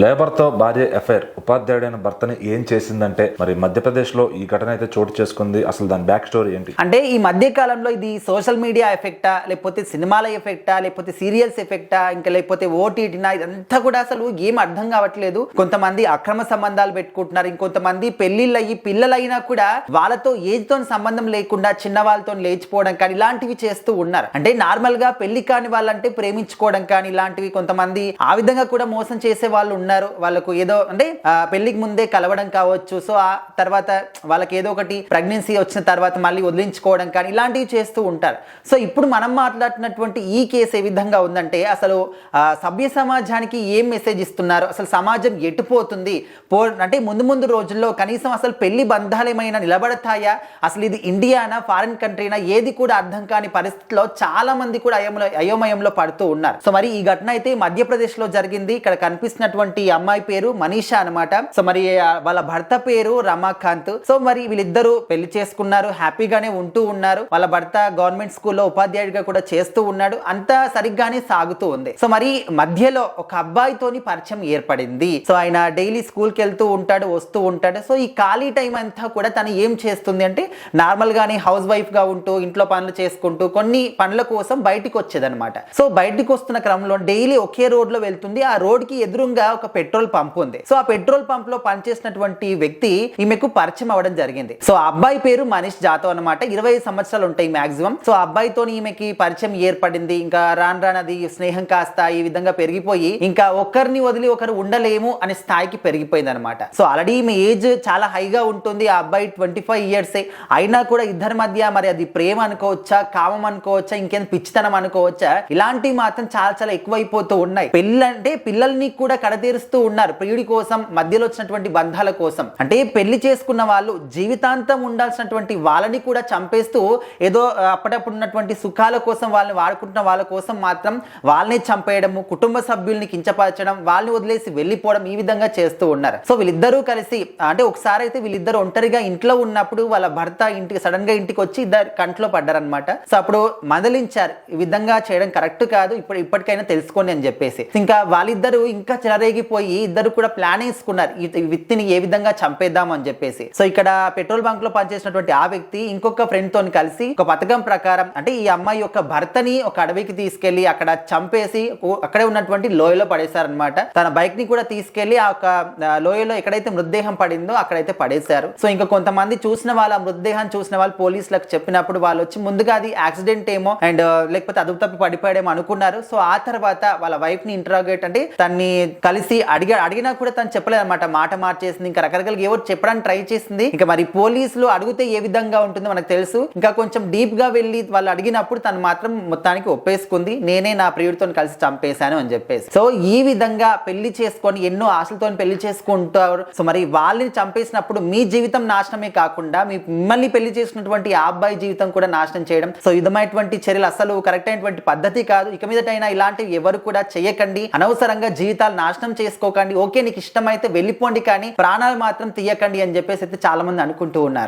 లేబర్తో భార్య ఎఫ్ఐఆర్ ఉపాధ్యాయుడైన భర్తని ఏం చేసిందంటే మరి మధ్యప్రదేశ్లో ఈ ఘటన అయితే చోటు చేసుకుంది. అసలు దాని బ్యాక్ స్టోరీ ఏంటి? అంటే ఈ మధ్య కాలంలో ఇది సోషల్ మీడియా ఎఫెక్టా లేకపోతే సినిమాల ఎఫెక్టా లేకపోతే సీరియల్స్ ఎఫెక్టా ఇంకా లేకపోతే ఓటీటీనా ఇదంతా కూడా అసలు ఏం అర్థం కావట్లేదు. కొంతమంది అక్రమ సంబంధాలు పెట్టుకుంటున్నారు. ఇంకొంతమంది పెళ్ళిళ్ళు అయ్యి పిల్లలైనా కూడా వాళ్ళతో ఏజ్తో సంబంధం లేకుండా చిన్న వాళ్ళతో లేచిపోవడం కానీ ఇలాంటివి చేస్తూ ఉన్నారు. అంటే నార్మల్గా పెళ్ళి కాని వాళ్ళంటే ప్రేమించుకోవడం కానీ ఇలాంటివి కొంతమంది ఆ విధంగా కూడా మోసం చేసే వాళ్ళు ఉన్నారు. వాళ్ళకు ఏదో అంటే పెళ్ళికి ముందే కలవడం కావచ్చు. సో ఆ తర్వాత వాళ్ళకి ఏదో ఒకటి ప్రెగ్నెన్సీ వచ్చిన తర్వాత మళ్ళీ వదిలించుకోవడం కానీ ఇలాంటివి చేస్తూ ఉంటారు. సో ఇప్పుడు మనం మాట్లాడుతున్నటువంటి ఈ కేసు ఏ విధంగా ఉందంటే అసలు సభ్య సమాజానికి ఏం మెసేజ్ ఇస్తున్నారు? అసలు సమాజం ఎటుపోతుంది పో అంటే ముందు ముందు రోజుల్లో కనీసం అసలు పెళ్ళి బంధాలు ఏమైనా నిలబడతాయా? అసలు ఇది ఇండియానా? ఫారిన్ కంట్రీనా? ఏది కూడా అర్థం కాని పరిస్థితిలో చాలా మంది కూడా అయోమలో అయోమయంలో పడుతూ ఉన్నారు. సో మరి ఈ ఘటన అయితే మధ్యప్రదేశ్లో జరిగింది. ఇక్కడ కనిపిస్తున్నటువంటి ఉన్నటువంటి అమ్మాయి పేరు మనీషా అన్నమాట. సో మరి వాళ్ళ భర్త పేరు రమాకాంత్. సో మరి వీళ్ళిద్దరూ పెళ్ళి చేసుకున్నారు హ్యాపీగానే ఉంటూ ఉన్నారు. వాళ్ళ భర్త గవర్నమెంట్ స్కూల్లో ఉపాధ్యాయుడిగా కూడా చేస్తూ ఉన్నాడు. అంతా సరిగ్గానే సాగుతూ ఉంది. సో మరి మధ్యలో ఒక అబ్బాయితోని పరిచయం ఏర్పడింది. సో ఆయన డైలీ స్కూల్కి వెళ్తూ ఉంటాడు వస్తూ ఉంటాడు. సో ఈ ఖాళీ టైం అంతా కూడా తను ఏం చేస్తుంది అంటే నార్మల్ గానే హౌస్ వైఫ్గా ఉంటూ ఇంట్లో పనులు చేసుకుంటూ కొన్ని పనుల కోసం బయటికి వచ్చేదనమాట సో బయటికి వస్తున్న క్రమంలో డైలీ ఒకే రోడ్లో వెళ్తుంది. ఆ రోడ్కి ఎదురుగా ఒక పెట్రోల్ పంప్ ఉంది. సో ఆ పెట్రోల్ పంప్లో పనిచేసినటువంటి వ్యక్తి ఈమెకు పరిచయం అవ్వడం జరిగింది. సో ఆ అబ్బాయి పేరు మనీష్ జాతవ్ అన్నమాట. ఇరవై సంవత్సరాలు ఉంటాయి మాక్సిమం. సో అబ్బాయితో ఈమెకి పరిచయం ఏర్పడింది. ఇంకా రాను రానది స్నేహం కాస్త ఈ విధంగా పెరిగిపోయి ఇంకా ఒకరిని వదిలి ఒకరు ఉండలేము అనే స్థాయికి పెరిగిపోయింది అనమాట సో ఆల్రెడీ ఈమె ఏజ్ చాలా హైగా ఉంటుంది. ఆ అబ్బాయి ట్వంటీ ఫైవ్ ఇయర్స్. అయినా కూడా ఇద్దరి మధ్య మరి అది ప్రేమ అనుకోవచ్చా కామం అనుకోవచ్చా ఇంకేం పిచ్చితనం అనుకోవచ్చా? ఇలాంటివి మాత్రం చాలా చాలా ఎక్కువైపోతూ ఉన్నాయి. పెళ్ళంటే పిల్లల్ని కూడా తీరుస్తూ ఉన్నారు. ప్రియుడి కోసం మధ్యలో వచ్చినటువంటి బంధాల కోసం. అంటే పెళ్ళి చేసుకున్న వాళ్ళు జీవితాంతం ఉండాల్సినటువంటి వాళ్ళని కూడా చంపేస్తూ ఏదో అప్పుడప్పుడు ఉన్నటువంటి సుఖాల కోసం వాళ్ళని వాడుకుంటున్న వాళ్ళ కోసం మాత్రం వాళ్ళని చంపేయడము కుటుంబ సభ్యుల్ని కించపరచడం వాళ్ళని వదిలేసి వెళ్ళిపోవడం ఈ విధంగా చేస్తూ ఉన్నారు. సో వీళ్ళిద్దరూ కలిసి అంటే ఒకసారి అయితే వీళ్ళిద్దరు ఒంటరిగా ఇంట్లో ఉన్నప్పుడు వాళ్ళ భర్త ఇంటికి సడన్గా ఇంటికి వచ్చి ఇద్దరు కంట్లో పడ్డారనమాట సో అప్పుడు మందలించారు. ఈ విధంగా చేయడం కరెక్ట్ కాదు. ఇప్పుడు ఇప్పటికైనా తెలుసుకోండి అని చెప్పేసి. ఇంకా వాళ్ళిద్దరూ ఇంకా చెలరేగిపోయి ఇద్దరు కూడా ప్లాన్ వేసుకున్నారు. విత్తిని వ్యక్తిని ఏ విధంగా చంపేద్దాం అని చెప్పేసి. సో ఇక్కడ పెట్రోల్ బంక్లో పనిచేసినటువంటి ఆ వ్యక్తి ఇంకొక ఫ్రెండ్ తోని కలిసి ఒక పథకం ప్రకారం అంటే ఈ అమ్మాయి యొక్క భర్తని ఒక అడవికి తీసుకెళ్ళి అక్కడ చంపేసి అక్కడే ఉన్నటువంటి లోయలో పడేశారనమాట తన బైక్ని కూడా తీసుకెళ్ళి ఆ ఒక లోయలో ఎక్కడైతే మృతదేహం పడిందో అక్కడైతే పడేశారు. సో ఇంకా కొంతమంది చూసిన వాళ్ళ ఆ మృతదేహాన్ని చూసిన వాళ్ళు పోలీసులకు చెప్పినప్పుడు వాళ్ళు వచ్చి ముందుగా అది యాక్సిడెంట్ ఏమో అండ్ లేకపోతే అదుపు తప్పి పడిపోయాడేమో అనుకున్నారు. సో ఆ తర్వాత వాళ్ళ వైఫ్ని ఇంటరాగేట్ అంటే తన్ని కలిసి అడిగా అడిగినా కూడా తను చెప్పలేదు అనమాట మాట మార్చేసింది ఇంకా రకరకాలుగా ఏవో చెప్పడానికి ట్రై చేసింది. ఇంకా మరి పోలీసులు అడిగితే ఏ విధంగా ఉంటుందో మనకు తెలుసు. ఇంకా కొంచెం డీప్గా వెళ్ళి వాళ్ళు అడిగినప్పుడు తను మాత్రం మొత్తానికి ఒప్పేసుకుంది. నేనే నా ప్రియుడితో కలిసి చంపేశాను అని చెప్పేసి. సో ఈ విధంగా పెళ్ళి చేసుకొని ఎన్నో ఆశలతో పెళ్ళి చేసుకుంటారు. సో మరి వాళ్ళని చంపేసినప్పుడు మీ జీవితం నాశనమే కాకుండా మీ మిమ్మల్ని పెళ్ళి చేసుకున్నటువంటి ఆ అబ్బాయి జీవితం కూడా నాశనం చేయడం. సో విధమైనటువంటి చర్యలు అసలు కరెక్ట్ అయినటువంటి పద్ధతి కాదు. ఇక మీదటైనా ఇలాంటివి ఎవరు కూడా చేయకండి. అనవసరంగా జీవితాలు నాశనం నాశనం చేసుకోకండి. ఓకే నీకు ఇష్టమైతే వెళ్ళిపోండి కానీ ప్రాణాలు మాత్రం తీయకండి అని చెప్పేసి అయితే చాలా మంది అనుకుంటూ ఉన్నారు.